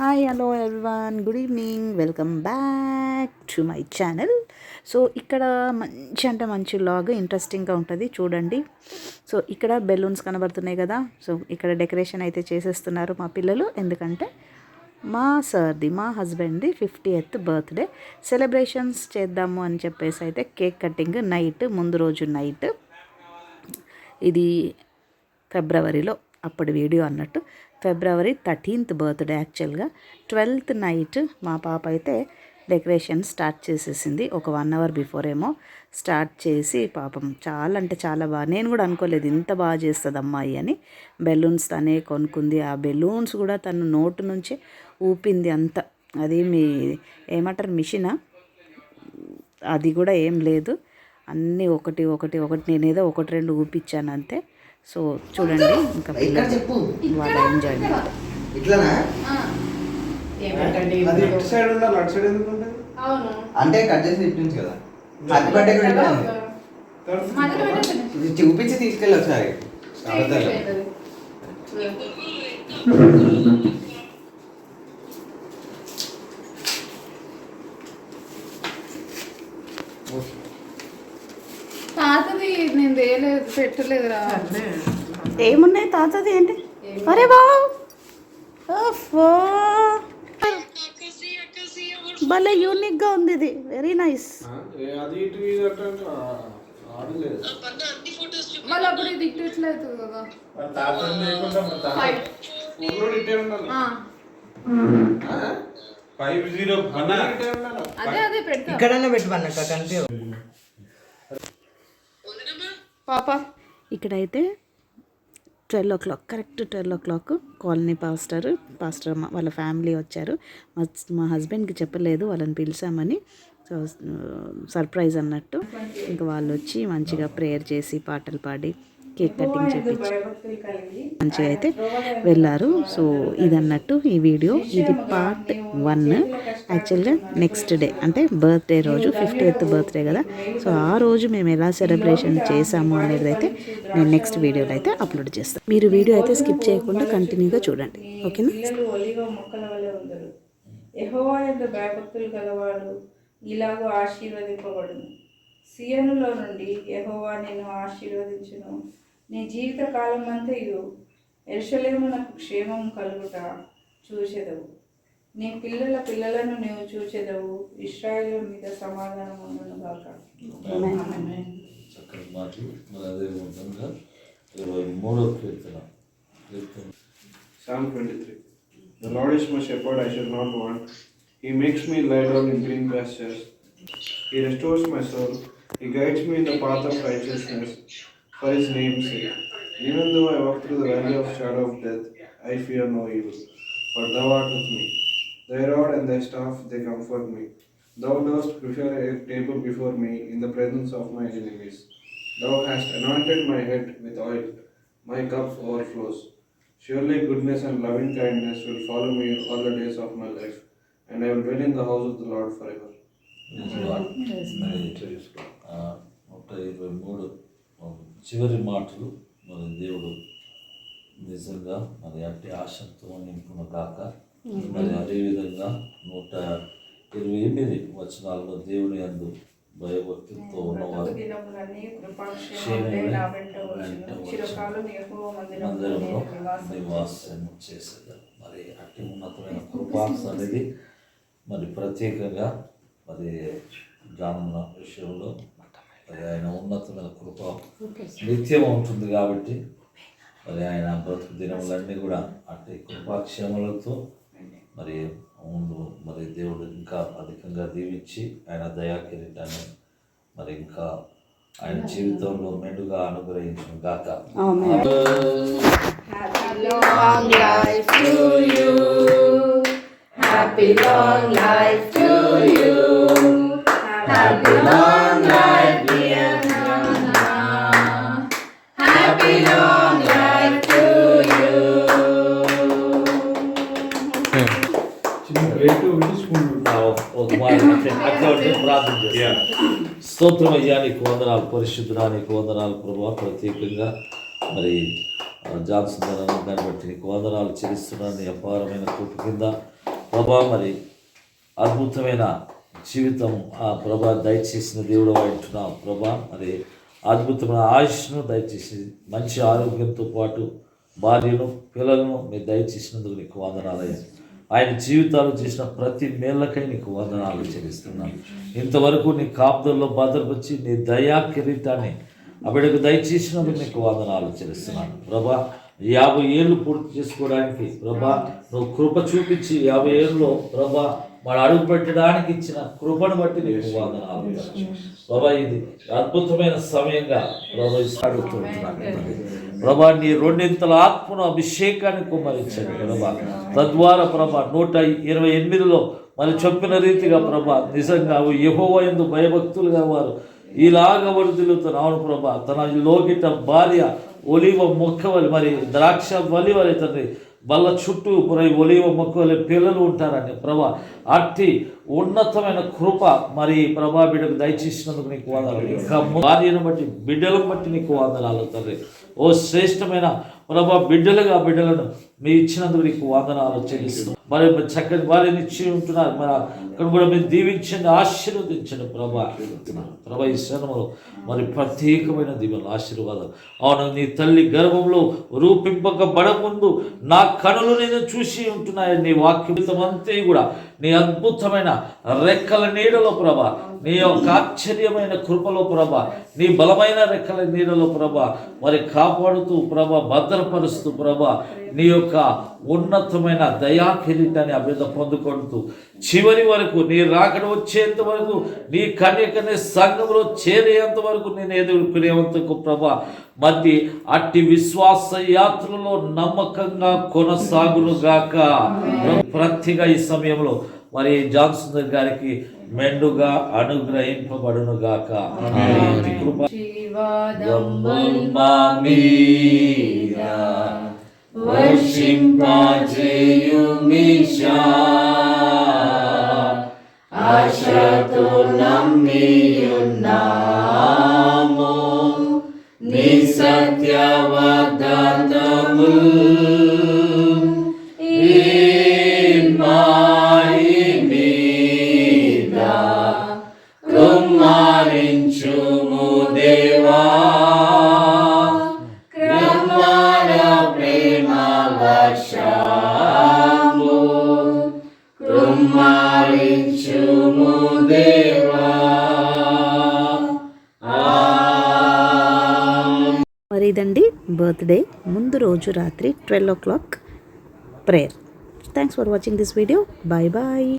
Hi hello everyone good evening welcome back to my channel so ఇక్కడ మంచి అంటే మంచి లాగ్ ఇంట్రెస్టింగ్గా ఉంటుంది. చూడండి. సో ఇక్కడ బెలూన్స్ కనబడుతున్నాయి కదా. సో ఇక్కడ డెకరేషన్ అయితే చేసేస్తున్నారు మా పిల్లలు. ఎందుకంటే మా సార్ది మా హస్బెండ్ది ఫిఫ్టీ ఎయిత్ బర్త్డే సెలబ్రేషన్స్ చేద్దాము అని చెప్పేసి అయితే కేక్ కటింగ్ నైట్ ముందు రోజు నైట్ ఇది ఫిబ్రవరిలో అప్పటి వీడియో అన్నట్టు. ఫిబ్రవరి థర్టీన్త్ బర్త్డే యాక్చువల్గా. ట్వెల్త్ నైట్ మా పాప అయితే డెకరేషన్ స్టార్ట్ చేసేసింది ఒక వన్ అవర్ బిఫోర్ ఏమో. స్టార్ట్ చేసి పాపం చాలా అంటే చాలా బాగా నేను కూడా అనుకోలేదు ఇంత బాగా చేస్తుంది అమ్మాయి అని. బెలూన్స్ తనే కొనుక్కుంది. ఆ బెలూన్స్ కూడా తను నోటు నుంచి ఊపింది అంత. అది మీ ఏమంటారు మిషనా? అది కూడా ఏం లేదు. అన్నీ ఒకటి ఒకటి ఒకటి నేనేదో ఒకటి రెండు ఊపించాను అంతే. సో చూడండి ఇంకా పిల్లలు చెప్పు. వాళ్ళ ఎంజాయ్మెంట్ అది అటు సైడ్ ఎందుకు ఉంటుంది? అవును. అంటే కట్ చేసి ఇటు నుంచి కదా పెట్టేసాను. ఇది చూపించి తీసుకెళ్ళి ఒకసారి. అవతల. నేను తేలేదు పెట్టలేదురా. ఏమున్నాయి తాతది ఏంటి? అరే ఓఫో భలే యూనిక్గా ఉంది ఇది. వెరీ నైస్ అది ఇటు ఇది అటు అంటే ఆ- ఆడలేదు. మళ్ళీ అప్పుడు ఇది ఇటు ఇట్లా అవుతుంది కదా. ఫైవ్. ఊళ్ళో ఇటే ఉండాలి. ఆ, ఫైవ్ జీరో అన్నా ఇటే ఉండాలి. అదే అదే పెడతా. ఇక్కడన్నా పెట్టమన్నాక కనిపి పాప? ఇక్కడైతే twelve o'clock correct twelve o'clock colony pastor pastor అమ్మ వాళ్ళ ఫ్యామిలీ వచ్చారు. మా మా హస్బెండ్కి చెప్పలేదు వాళ్ళని పిలిచామని సో సర్ప్రైజ్ అన్నట్టు. ఇంకా వాళ్ళు వచ్చి మంచిగా ప్రేయర్ చేసి పాటలు పాడి కేక్ కటింగ్ చేపించి మంచిగా అయితే వెళ్ళారు. సో ఇది అన్నట్టు ఈ వీడియో. ఇది పార్ట్ వన్ యాక్చువల్గా నెక్స్ట్ డే అంటే బర్త్డే రోజు ఫిఫ్టీ ఎయిత్ బర్త్డే కదా. సో ఆ రోజు మేము ఎలా సెలబ్రేషన్ చేసాము అనేది అయితే నేను నెక్స్ట్ వీడియోలో అయితే అప్లోడ్ చేస్తాను. మీరు వీడియో అయితే స్కిప్ చేయకుండా కంటిన్యూగా చూడండి. ఓకేనా యెహోవా యొక్క భయభక్తులు గలవాడు. ఇలాగూ ఆశీర్వదింపబడును. సియనులో నుండి యెహోవా నిన్ను ఆశీర్వదించును. నీ జీవిత కాలం అంతయు ఎరుషలేమునకు క్షేమం కలుగుట చూచెదవు నీ పిల్లల పిల్లలను నీవు చూచెదవు ఇస్రాయేల్ మీద సమాధానం ఉండును గాక చక్కటి మాటలు మరి అదే విధంగా ఇరవై మూడో కీర్తన కీర్తన Psalm 23 The Lord is my shepherd, I shall not want. He makes me lie down in green pastures. He restores my soul. He guides me in the path of righteousness for his name's sake. Even though I walk through the valley of shadow of death, I fear no evil, for thou art with me. Thy rod and thy staff, they comfort me. Thou dost prepare a table before me in the presence of my enemies. Thou hast anointed my head with oil, my cup overflows. Surely goodness and loving kindness will follow me all the days of my life, and I will dwell in the house of the Lord forever. మరి, ఆ, నూట ఇరవై మూడు చివరి మాటలు మరి దేవుడు నిజంగా మరి అట్టి ఆశతో నింపును కాక మరి అదేవిధంగా నూట ఇరవై ఎనిమిది వచనాల్లో దేవుని అందు భయభక్తితో ఉన్నవారు మందిరంలో చేసేదారు మరి అట్టి ఉన్నతమైన కృపాస్ అనేది మరి ప్రత్యేకంగా మరి జానున్న విషయంలో మరి ఆయన ఉన్నతమైన కృప నిత్యం ఉంటుంది కాబట్టి మరి ఆయన బ్రతుకు దినములన్నీ కూడా అట్టి కృపాక్షేమలతో మరి ఉండు మరి దేవుడు ఇంకా అధికంగా దీవించి ఆయన దయా కిరీటాన్ని మరి ఇంకా ఆయన జీవితంలో మెండుగా అనుగ్రహించిన గాక long life to you. Happy long life to you. Happy long life, ఒక మాట ప్రార్థన చేస్తాను స్తోత్రం అయ్యా నీకు వందనాలు పరిశుద్ధుడా నీకు వందనాలు ప్రభావ ప్రత్యేకంగా మరి ఆ, జాన్సన్ దాన్ని బట్టి నీకు వందనాలు చెల్లిస్తున్నాను నీ అపారమైన కృప కింద ప్రభా మరి అద్భుతమైన జీవితం ఆ ప్రభా దయచేసిన దేవుడు అంటున్నాం ప్రభా మరి అద్భుతమైన ఆయుష్ను దయచేసి మంచి ఆరోగ్యంతో పాటు భార్యను పిల్లలను మీరు దయచేసినందుకు నీకు వందనాలయ్యా ఆయన జీవితాలు చేసిన ప్రతి మేళ్ళకై నీకు వందనాలు చెల్లిస్తున్నాను. ఇంతవరకు నీ కాపుదల్లో భద్రపరిచి నీ దయా కిరీటాన్ని అవిడకు దయచేసినందుకు నీకు వందనాలు చెల్లిస్తున్నాను. ప్రభా యాభై ఏళ్ళు పూర్తి చేసుకోవడానికి ప్రభా నువ్వు కృప చూపించి యాభై ఏళ్ళలో ప్రభా మన అడుగు పెట్టడానికి ఇచ్చిన కృపను బట్టి నీకు వందనాలు ప్రభా ఇది అద్భుతమైన సమయంగా ప్రభా అడుగుతుంటున్నాను. ప్రభా నీ రెండింతల ఆత్మను అభిషేకాన్ని కుమ్మరించండి ప్రభా. తద్వారా ప్రభా నూట ఇరవై ఎనిమిదిలో మరి చెప్పిన రీతిగా ప్రభా నిజంగా యహోవ ఎందు భయభక్తులుగా వారు ఇలాగ వరుదిల్లుతున్న అవును ప్రభా. తన లోకిట భార్య ఒలివ మొక్క వలి మరి ద్రాక్ష వలి వలి తండ్రి బల్ల చుట్టూ మరి ఒలివ మొక్క వలి పిల్లలు ఉంటారని ప్రభా. అట్టి ఉన్నతమైన కృప మరి ప్రభా బిడ్డకు దయచేసినందుకు నీకు వాదనాలు. ఇంకా భార్యను బట్టి బిడ్డలను బట్టి నీకు వాదనాలు తండ్రి. ఓ శ్రేష్టమైన ప్రభా బిడ్డలుగా బిడ్డలను మీ ఇచ్చినందుకు నీకు వందనాలు చెల్లిస్తున్నాం మరి మరి చక్కని వారిని ఇచ్చి ఉంటున్నారు. మరి అక్కడ కూడా మీరు దీవించండి ఆశీర్వదించండి ప్రభా. ప్రభా ఈ శ్రమలో మరి ప్రత్యేకమైన దీవెనలు ఆశీర్వాదాలు. అవును నీ తల్లి గర్భంలో రూపింపకబడ ముందు నా కనులు నేను చూసి ఉంటున్నాయని నీ వాక్యం అంతే కూడా. నీ అద్భుతమైన రెక్కల నీడలో ప్రభ నీ యొక్క ఆశ్చర్యమైన కృపలో ప్రభ నీ బలమైన రెక్కల నీడలో ప్రభ మరి కాపాడుతూ ప్రభ భద్రపరుస్తూ ప్రభ నీ యొక్క ఉన్నతమైన దయా కిరీటాన్ని అభివృద్ధ పొందుకుంటూ చివరి వరకు నీ రాకడ వచ్చేంత వరకు నీ కన్యకనే సంఘంలో చేరేంత వరకు నేను ఎదుర్కొనేంతకు ప్రభ మధ్య అట్టి విశ్వాస యాత్రలో నమ్మకంగా కొనసాగునుగాక ప్రతిగా ఈ సమయంలో మరి జాన్సన్ గారికి మెండుగా అనుగ్రహింపబడునుగాక గాక. కృప Oshimpa Jeyumisha. Oshimpa Jeyumisha. కుమారించుము దేవా. మరి ఇదండి బర్త్డే ముందు రోజు రాత్రి twelve o'clock prayer. Thanks for watching this video bye bye